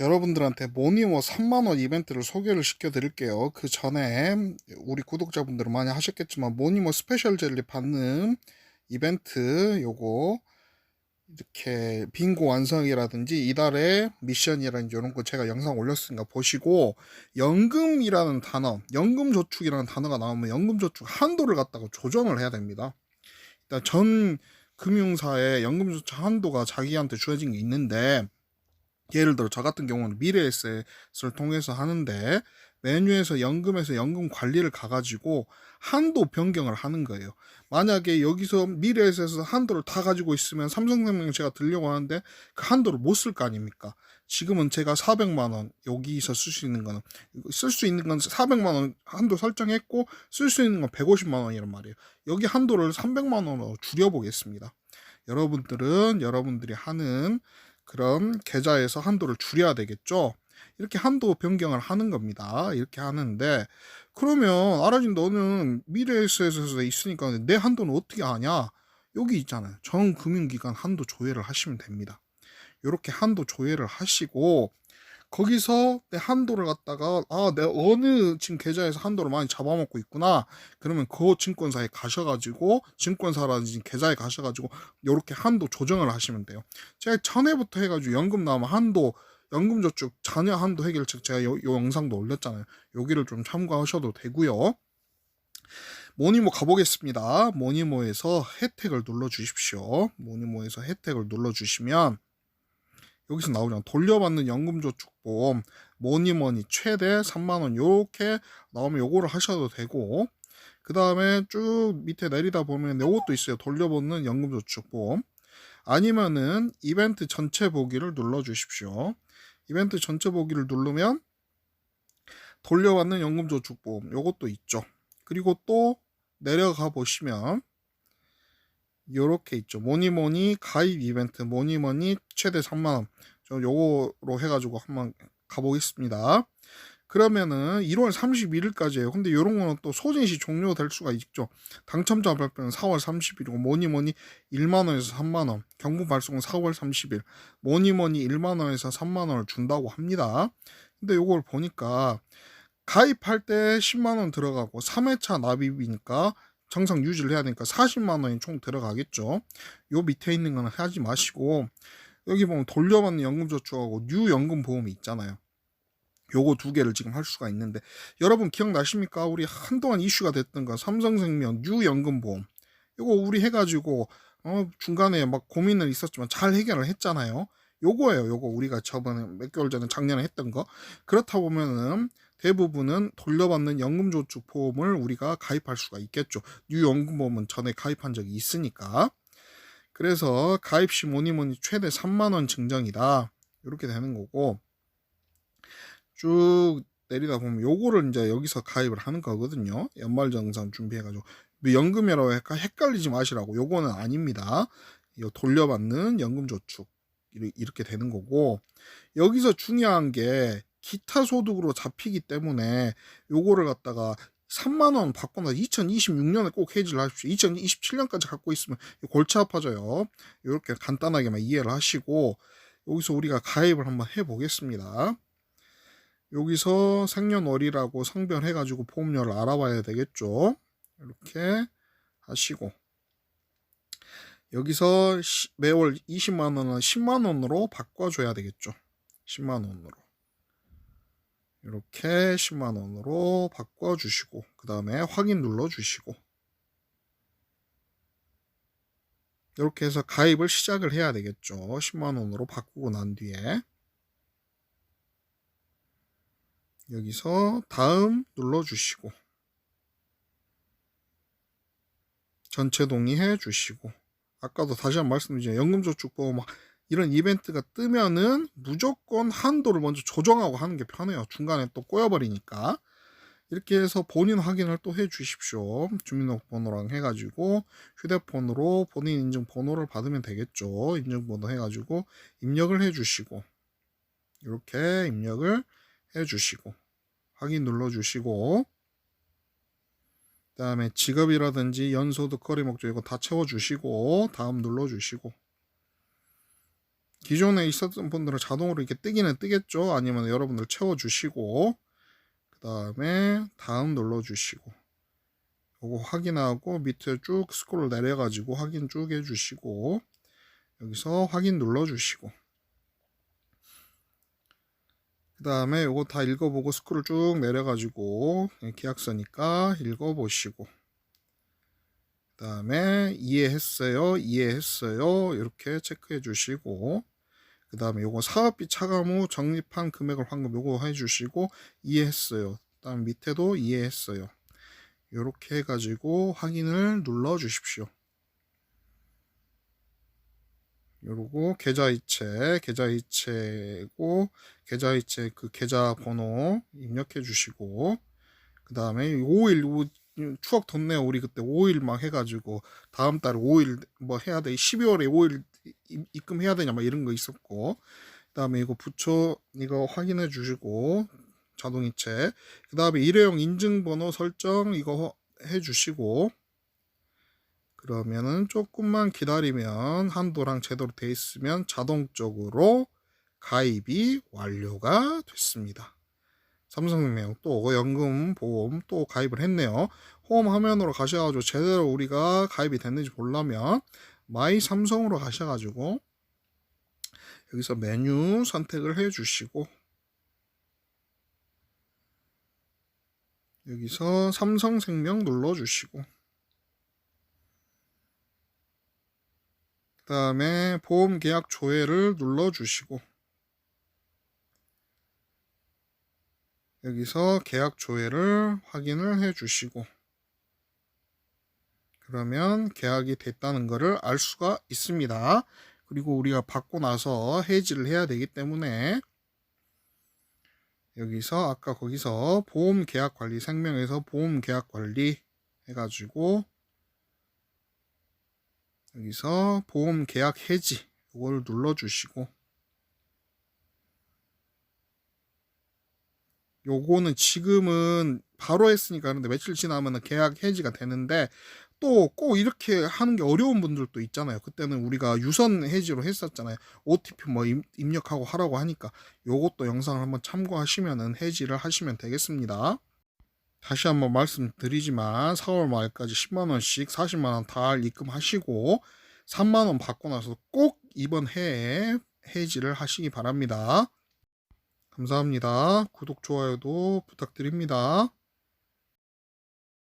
여러분들한테 모니모 3만원 이벤트를 소개를 시켜 드릴게요. 그 전에 우리 구독자분들은 많이 하셨겠지만 모니모 스페셜 젤리 받는 이벤트 요거 이렇게 빙고 완성이라든지 이달의 미션이라든지 이런 거 제가 영상 올렸으니까 보시고 연금이라는 단어, 연금저축이라는 단어가 나오면 연금저축 한도를 갖다가 조정을 해야 됩니다. 일단 전 금융사의 연금저축 한도가 자기한테 주어진 게 있는데 예를 들어 저 같은 경우는 미래 에셋을 통해서 하는데 메뉴에서 연금에서 연금 관리를 가가지고 한도 변경을 하는 거예요. 만약에 여기서 미래에셋에서 한도를 다 가지고 있으면 삼성생명 제가 들려고 하는데 그 한도를 못 쓸 거 아닙니까? 지금은 제가 400만 원 여기서 쓸 수 있는 거는 쓸 수 있는 건 400만 원 한도 설정했고 쓸 수 있는 건 150만 원이란 말이에요. 여기 한도를 300만 원으로 줄여보겠습니다. 여러분들은 여러분들이 하는 그런 계좌에서 한도를 줄여야 되겠죠. 이렇게 한도 변경을 하는 겁니다. 이렇게 하는데 그러면 아라진 너는 미래에셋에서 있으니까 내 한도는 어떻게 하냐? 여기 있잖아요. 전 금융기관 한도 조회를 하시면 됩니다. 이렇게 한도 조회를 하시고 거기서 내 한도를 갖다가 아, 내 어느 지금 계좌에서 한도를 많이 잡아먹고 있구나. 그러면 그 증권사에 가셔가지고 증권사라든지 계좌에 가셔가지고 이렇게 한도 조정을 하시면 돼요. 제가 전에부터 해가지고 연금 나오면 한도 연금저축 자녀 한도 해결책 제가 요, 요 영상도 올렸잖아요. 여기를 좀 참고하셔도 되고요. 모니모 가보겠습니다. 모니모에서 혜택을 눌러 주십시오. 모니모에서 혜택을 눌러 주시면 여기서 나오잖아. 돌려받는 연금저축보험 모니머니 최대 3만원 요렇게 나오면 요거를 하셔도 되고 그 다음에 쭉 밑에 내리다 보면 요것도 있어요. 돌려받는 연금저축보험 아니면은 이벤트 전체 보기를 눌러 주십시오. 이벤트 전체 보기를 누르면 돌려받는 연금저축보험 요것도 있죠. 그리고 또 내려가 보시면 요렇게 있죠. 모니모니 가입 이벤트 모니머니 최대 3만원 저 요거로 해가지고 한번 가보겠습니다. 그러면은 1월 31일까지예요. 근데 요런 거는 또 소진시 종료될 수가 있죠. 당첨자 발표는 4월 30일이고 뭐니뭐니 1만 원에서 3만 원, 경부 발송은 4월 30일, 뭐니뭐니 1만 원에서 3만 원을 준다고 합니다. 근데 요걸 보니까 가입할 때 10만 원 들어가고 3회차 납입이니까 정상 유지를 해야 되니까 40만 원이 총 들어가겠죠. 요 밑에 있는 거는 하지 마시고 여기 보면 돌려받는 연금저축하고 뉴 연금 보험이 있잖아요. 요거 두 개를 지금 할 수가 있는데 여러분 기억나십니까? 우리 한동안 이슈가 됐던 거 삼성생명 뉴 연금보험 요거 우리 해가지고 어, 중간에 막 고민은 있었지만 잘 해결을 했잖아요. 요거예요. 요거 우리가 저번에 몇 개월 전에 작년에 했던 거 그렇다 보면은 대부분은 돌려받는 연금저축 보험을 우리가 가입할 수가 있겠죠. 뉴 연금보험은 전에 가입한 적이 있으니까. 그래서 가입 시 뭐니 뭐니 최대 3만 원 증정이다. 이렇게 되는 거고 쭉 내리다 보면 요거를 이제 여기서 가입을 하는 거거든요. 연말정산 준비해가지고 뭐 연금이라고 헷갈리지 마시라고 요거는 아닙니다. 이거 돌려받는 연금저축 이렇게 되는 거고 여기서 중요한 게 기타 소득으로 잡히기 때문에 요거를 갖다가 3만 원 받고 나서 2026년에 꼭 해지를 하십시오. 2027년까지 갖고 있으면 골치 아파져요. 이렇게 간단하게만 이해를 하시고 여기서 우리가 가입을 한번 해보겠습니다. 여기서 생년월일하고 성별 해가지고 보험료를 알아봐야 되겠죠. 이렇게 하시고 여기서 매월 20만 원은 10만 원으로 바꿔줘야 되겠죠. 10만 원으로. 이렇게 10만 원으로 바꿔주시고 그 다음에 확인 눌러주시고 이렇게 해서 가입을 시작을 해야 되겠죠. 10만 원으로 바꾸고 난 뒤에 여기서 다음 눌러주시고 전체 동의해 주시고 아까도 다시 한 번 말씀드리죠. 연금저축보험 이런 이벤트가 뜨면은 무조건 한도를 먼저 조정하고 하는 게 편해요. 중간에 또 꼬여버리니까. 이렇게 해서 본인 확인을 또 해 주십시오. 주민등록번호랑 해가지고 휴대폰으로 본인 인증번호를 받으면 되겠죠. 인증번호 해가지고 입력을 해 주시고 이렇게 입력을 해 주시고 확인 눌러 주시고 그 다음에 직업이라든지 연소득 거래 목적 이거 다 채워 주시고 다음 눌러 주시고 기존에 있었던 분들은 자동으로 이렇게 뜨기는 뜨겠죠. 아니면 여러분들 채워주시고 그 다음에 다음 눌러주시고 요거 확인하고 밑에 쭉 스크롤 내려가지고 확인 쭉 해주시고 여기서 확인 눌러주시고. 그 다음에 요거 다 읽어보고 스크롤 쭉 내려가지고 계약서니까 읽어보시고. 그 다음에 이해했어요? 이해했어요? 이렇게 체크해 주시고 그 다음에 요거 사업비 차감 후 적립한 금액을 환급 요거 해주시고 이해했어요. 그 다음 밑에도 이해했어요. 이렇게 해가지고 확인을 눌러 주십시오. 요러고 계좌이체 계좌이체고 계좌이체 그 계좌 번호 입력해 주시고 그 다음에 5일 추억 돋네요. 우리 그때 5일 막 해가지고 다음 달에 5일 뭐 해야 돼? 12월에 5일 입- 입금해야 되냐 막 이런 거 있었고 그 다음에 이거 부처 이거 확인해 주시고 자동이체 그 다음에 일회용 인증번호 설정 이거 해 주시고 그러면은 조금만 기다리면 한도랑 제대로 돼 있으면 자동적으로 가입이 완료가 됐습니다. 삼성생명 또 연금 보험 또 가입을 했네요. 홈 화면으로 가셔가지고 제대로 우리가 가입이 됐는지 보려면 마이 삼성으로 가셔가지고 여기서 메뉴 선택을 해주시고 여기서 삼성생명 눌러주시고 그 다음에 보험 계약 조회를 눌러주시고 여기서 계약 조회를 확인을 해 주시고 그러면 계약이 됐다는 것을 알 수가 있습니다. 그리고 우리가 받고 나서 해지를 해야 되기 때문에 여기서 아까 거기서 보험 계약 관리 생명에서 보험 계약 관리 해가지고 여기서 보험 계약 해지 이걸 눌러주시고 요거는 지금은 바로 했으니까 그런데 며칠 지나면 계약 해지가 되는데 또 꼭 이렇게 하는 게 어려운 분들도 있잖아요. 그때는 우리가 유선 해지로 했었잖아요. OTP 뭐 입- 입력하고 하라고 하니까 요것도 영상을 한번 참고하시면은 해지를 하시면 되겠습니다. 다시 한번 말씀드리지만 4월 말까지 10만 원씩 40만 원다 입금하시고 3만 원 받고 나서 꼭 이번 해에 해지를 하시기 바랍니다. 감사합니다. 구독, 좋아요도 부탁드립니다.